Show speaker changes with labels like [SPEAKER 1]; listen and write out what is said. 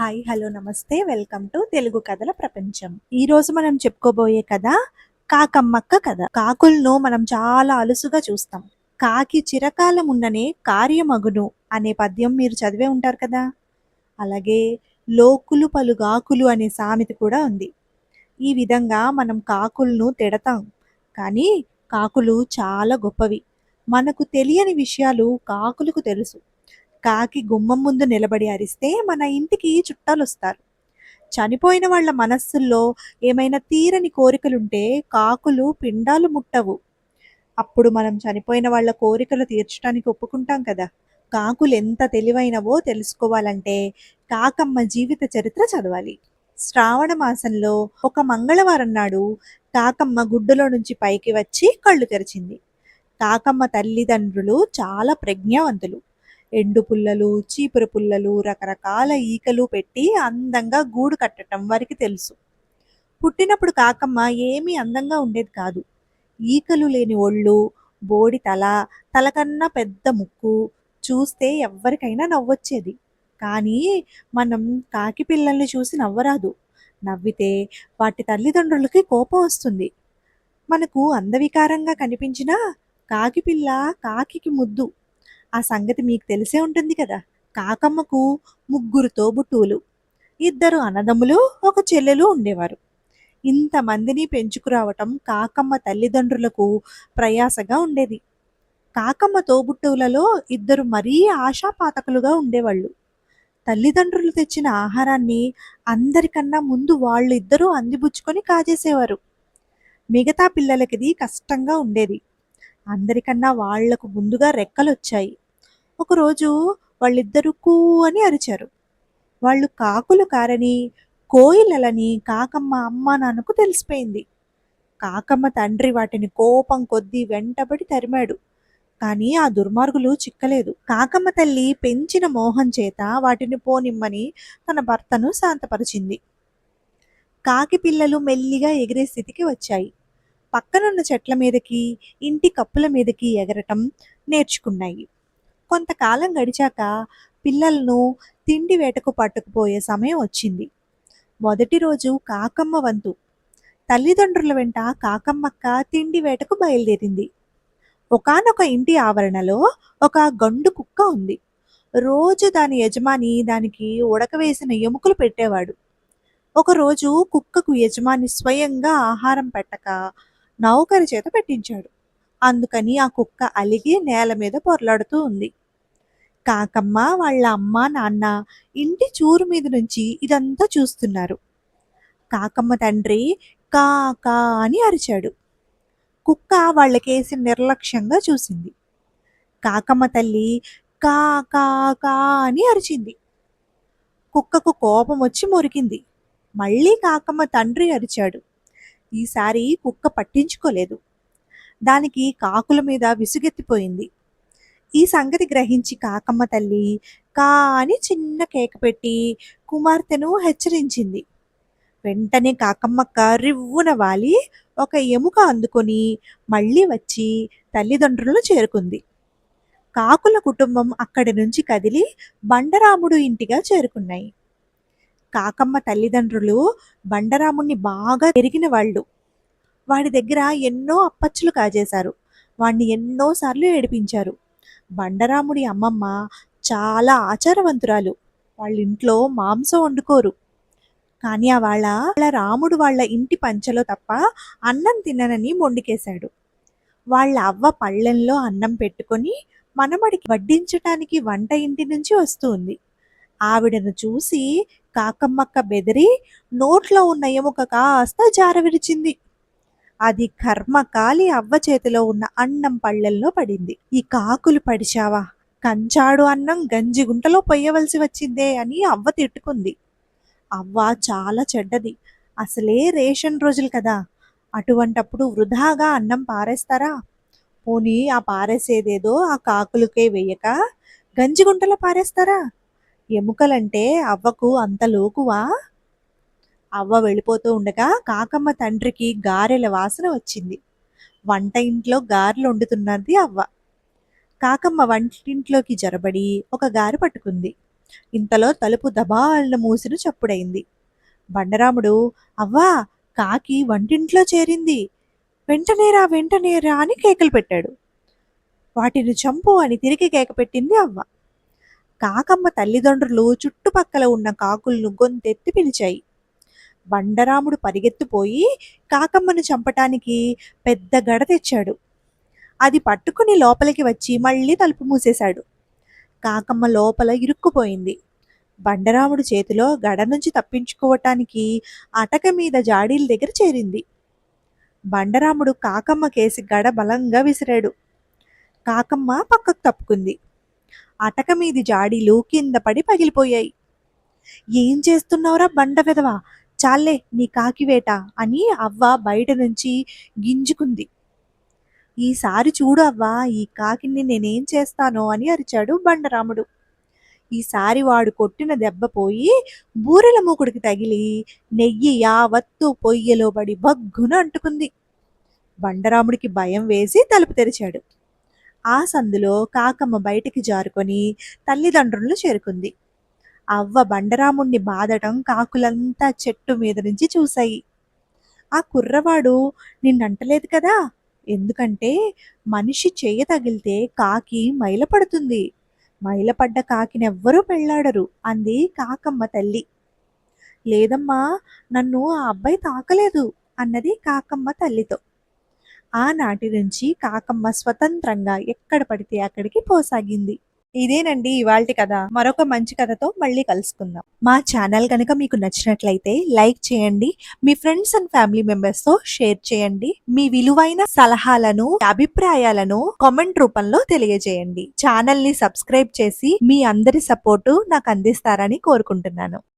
[SPEAKER 1] Hi hello నమస్తే. Welcome to Telugu కథల ప్రపంచం. ఈ రోజు మనం చెప్పుకోబోయే కథ కాకమ్మక్క కథ. కాకులను మనం చాలా అలుసుగా చూస్తాం. కాకి చిరకాలం ఉన్ననే కార్యమగును అనే పద్యం మీరు చదివే ఉంటారు కదా? అలాగే లోకులు పలుగాకులు అనే సామెత కూడా ఉంది. ఈ విధంగా మనం కాకులను తిడతాం. కానీ కాకులు చాలా గొప్పవి. మనకు తెలియని విషయాలు కాకులకు తెలుసు. కాకి గుమ్మం ముందు నిలబడి అరిస్తే మన ఇంటికి చుట్టాలు వస్తారు చనిపోయిన వాళ్ళ మనస్సుల్లో ఏమైనా తీరని కోరికలుంటే కాకులు పిండాలు ముట్టవు. అప్పుడు మనం చనిపోయిన వాళ్ళ కోరికలు తీర్చడానికి ఒప్పుకుంటాం కదా. కాకులు ఎంత తెలివైనవో తెలుసుకోవాలంటే కాకమ్మ జీవిత చరిత్ర చదవాలి. శ్రావణ మాసంలో ఒక మంగళవారం నాడు కాకమ్మ గుడ్డులో నుంచి పైకి వచ్చి కళ్ళు తెరిచింది. కాకమ్మ తల్లిదండ్రులు చాలా ప్రజ్ఞావంతులు. ఎండు పుల్లలు చీపురు పుల్లలు రకరకాల ఈకలు పెట్టి అందంగా గూడు కట్టడం వారికి తెలుసు. పుట్టినప్పుడు కాకమ్మ ఏమీ అందంగా ఉండేది కాదు. ఈకలు లేని ఒళ్ళు బోడి తల తలకన్నా పెద్ద ముక్కు చూస్తే ఎవ్వరికైనా నవ్వొచ్చేది. కానీ మనం కాకి పిల్లల్ని చూసి నవ్వరాదు. నవ్వితే వాటి తల్లిదండ్రులకి కోపం వస్తుంది. మనకు అందవికారంగా కనిపించినా కాకి పిల్ల కాకికి ముద్దు. ఆ సంగతి మీకు తెలిసే ఉంటుంది కదా? కాకమ్మకు ముగ్గురు తోబుట్టువులు ఇద్దరు అన్నదమ్ములు ఒక చెల్లెలు ఉండేవారు. ఇంతమందిని పెంచుకురావటం కాకమ్మ తల్లిదండ్రులకు ప్రయాసగా ఉండేది. కాకమ్మ తోబుట్టువులలో ఇద్దరు మరీ ఆశాపాతకులుగా ఉండేవాళ్ళు. తల్లిదండ్రులు తెచ్చిన ఆహారాన్ని అందరికన్నా ముందు వాళ్ళు ఇద్దరూ అందిపుచ్చుకొని కాజేసేవారు. మిగతా పిల్లలకిది కష్టంగా ఉండేది. అందరికన్నా వాళ్ళకు ముందుగా రెక్కలొచ్చాయి. ఒకరోజు వాళ్ళిద్దరూ కూ అని అరిచారు. వాళ్ళు కాకులు కారని కోయిలలని కాకమ్మ అమ్మ నాన్నకు తెలిసిపోయింది. కాకమ్మ తండ్రి వాటిని కోపం కొద్దీ వెంటబడి తరిమాడు. కానీ ఆ దుర్మార్గులు చిక్కలేదు. కాకమ్మ తల్లి పెంచిన మోహం చేత వాటిని పోనిమ్మని తన భర్తను శాంతపరిచింది. కాకి పిల్లలు మెల్లిగా ఎగిరే స్థితికి వచ్చాయి. పక్కనున్న చెట్ల మీదకి ఇంటి కప్పుల మీదకి ఎగరటం నేర్చుకున్నాయి. కొంతకాలం గడిచాక పిల్లలను తిండి వేటకు పట్టుకుపోయే సమయం వచ్చింది. మొదటి రోజు కాకమ్మ వంతు. తల్లిదండ్రుల వెంట కాకమ్మక్క తిండి వేటకు బయలుదేరింది. ఒకానొక ఇంటి ఆవరణలో ఒక గండు కుక్క ఉంది. రోజు దాని యజమాని దానికి ఉడకవేసిన ఎముకలు పెట్టేవాడు. ఒకరోజు కుక్కకు యజమాని స్వయంగా ఆహారం పెట్టక నౌకరి చేత పెట్టించాడు. అందుకని ఆ కుక్క అలిగి నేల మీద పొరలాడుతూ ఉంది. కాకమ్మ వాళ్ళ అమ్మ నాన్న ఇంటి చూరు మీద నుంచి ఇదంతా చూస్తున్నారు. కాకమ్మ తండ్రి కా కా అని అరిచాడు. కుక్క వాళ్ళకేసి నిర్లక్ష్యంగా చూసింది. కాకమ్మ తల్లి కా కా కా అని అరిచింది. కుక్కకు కోపం వచ్చి మురికింది. మళ్ళీ కాకమ్మ తండ్రి అరిచాడు. ఈసారి కుక్క పట్టించుకోలేదు. దానికి కాకుల మీద విసుగెత్తిపోయింది. ఈ సంగతి గ్రహించి కాకమ్మ తల్లి కాని చిన్న కేక పెట్టి కుమార్తెను హెచ్చరించింది. వెంటనే కాకమ్మక్క రివ్వున వాలి ఒక ఎముక అందుకొని మళ్ళీ వచ్చి తల్లిదండ్రులను చేరుకుంది. కాకుల కుటుంబం అక్కడి నుంచి కదిలి బండరాముడు ఇంటిగా చేరుకున్నాయి. కాకమ్మ తల్లిదండ్రులు బండరాముణ్ణి బాగా పెరిగిన వాళ్ళు. వాడి దగ్గర ఎన్నో అప్పచ్చులు కాజేశారు. వాణ్ణి ఎన్నోసార్లు ఏడిపించారు. బండరాముడి అమ్మమ్మ చాలా ఆచారవంతురాలు. వాళ్ళ ఇంట్లో మాంసం వండుకోరు. కానీ ఆ వాళ్ళ వాళ్ళ రాముడు వాళ్ళ ఇంటి పంచలో తప్ప అన్నం తిననని మొండికేశాడు. వాళ్ళ అవ్వ పళ్ళెంలో అన్నం పెట్టుకొని మనమడికి వడ్డించటానికి వంట ఇంటి నుంచి వస్తుంది. ఆవిడను చూసి కాకమ్మక్క బెదిరి నోట్లో ఉన్న ఎముక కాస్త జారవిరిచింది. అది కర్మకాలి అవ్వ చేతిలో ఉన్న అన్నం పళ్ళెల్లో పడింది. ఈ కాకులు పడిచావా? కంచాడు అన్నం గంజి గుంటలో పొయ్యవలసి వచ్చిందే అని అవ్వ తిట్టుకుంది. అవ్వ చాలా చెడ్డది. అసలే రేషన్ రోజులు కదా. అటువంటప్పుడు వృధాగా అన్నం పారేస్తారా? పోనీ ఆ పారేసేదేదో ఆ కాకులకే వేయక గంజిగుంటలో పారేస్తారా? ఎముకలంటే అవ్వకు అంత లోకువా? అవ్వ వెళ్ళిపోతూ ఉండగా కాకమ్మ తండ్రికి గారెల వాసన వచ్చింది. వంట ఇంట్లో గారెలు వండుతున్నది అవ్వ. కాకమ్మ వంటింట్లోకి జొరబడి ఒక గారె పట్టుకుంది. ఇంతలో తలుపు దబాలను మూసిన చప్పుడైంది. బండరాముడు అవ్వా కాకి వంటింట్లో చేరింది. వెంటనేరా వెంటనేరా అని కేకలు పెట్టాడు. వాటిని చంపు అని తిరిగి కేక పెట్టింది అవ్వ. కాకమ్మ తల్లిదండ్రులు చుట్టుపక్కల ఉన్న కాకులను గొంతెత్తి పిలిచాయి. బండరాముడు పరిగెత్తిపోయి కాకమ్మను చంపటానికి పెద్ద గడ తెచ్చాడు. అది పట్టుకుని లోపలికి వచ్చి మళ్ళీ తలుపు మూసేశాడు. కాకమ్మ లోపల ఇరుక్కుపోయింది. బండరాముడు చేతిలో గడ నుంచి తప్పించుకోవటానికి అటక మీద జాడీల దగ్గర చేరింది. బండరాముడు కాకమ్మ కేసి గడ బలంగా విసిరాడు. కాకమ్మ పక్కకు తప్పుకుంది. అటక మీది జాడీలు కింద పడి పగిలిపోయాయి. ఏం చేస్తున్నావురా బండ వెదవా చాలే నీ కాకివేట అని అవ్వ బయట నుంచి గింజుకుంది. ఈసారి చూడు అవ్వా ఈ కాకిని నేనేం చేస్తానో అని అరిచాడు బండరాముడు. ఈసారి వాడు కొట్టిన దెబ్బ పోయి బూరెల మూకుడికి తగిలి నెయ్యి యావత్తు పొయ్యలో పడి బగ్గున అంటుకుంది. బండరాముడికి భయం వేసి తలుపు తెరిచాడు. ఆ సందులో కాకమ్మ బయటికి జారుకొని తల్లిదండ్రులను చేరుకుంది. అవ్వ బండరాముణ్ణి బాదటం కాకులంతా చెట్టు మీద నుంచి చూశాయి. ఆ కుర్రవాడు నిన్నంటలేదు కదా? ఎందుకంటే మనిషి చేయ తగిలితే కాకి మైలపడుతుంది. మైలపడ్డ కాకినెవ్వరూ పెళ్ళాడరు అంది కాకమ్మ తల్లి. లేదమ్మా నన్ను ఆ అబ్బాయి తాకలేదు అన్నది కాకమ్మ తల్లితో. ఆనాటి నుంచి కాకమ్మ స్వతంత్రంగా ఎక్కడ పడితే అక్కడికి పోసాగింది. ఇదేనండి ఇవాళ కథ. మరొక మంచి కథతో మళ్ళీ కలుసుకుందాం. మా ఛానల్ కనుక మీకు నచ్చినట్లయితే లైక్ చేయండి. మీ ఫ్రెండ్స్ అండ్ ఫ్యామిలీ మెంబర్స్తో షేర్ చేయండి. మీ విలువైన సలహాలను అభిప్రాయాలను కామెంట్ రూపంలో తెలియజేయండి. ఛానల్ని సబ్స్క్రైబ్ చేసి మీ అందరి సపోర్టు నాకు అందిస్తారని కోరుకుంటున్నాను.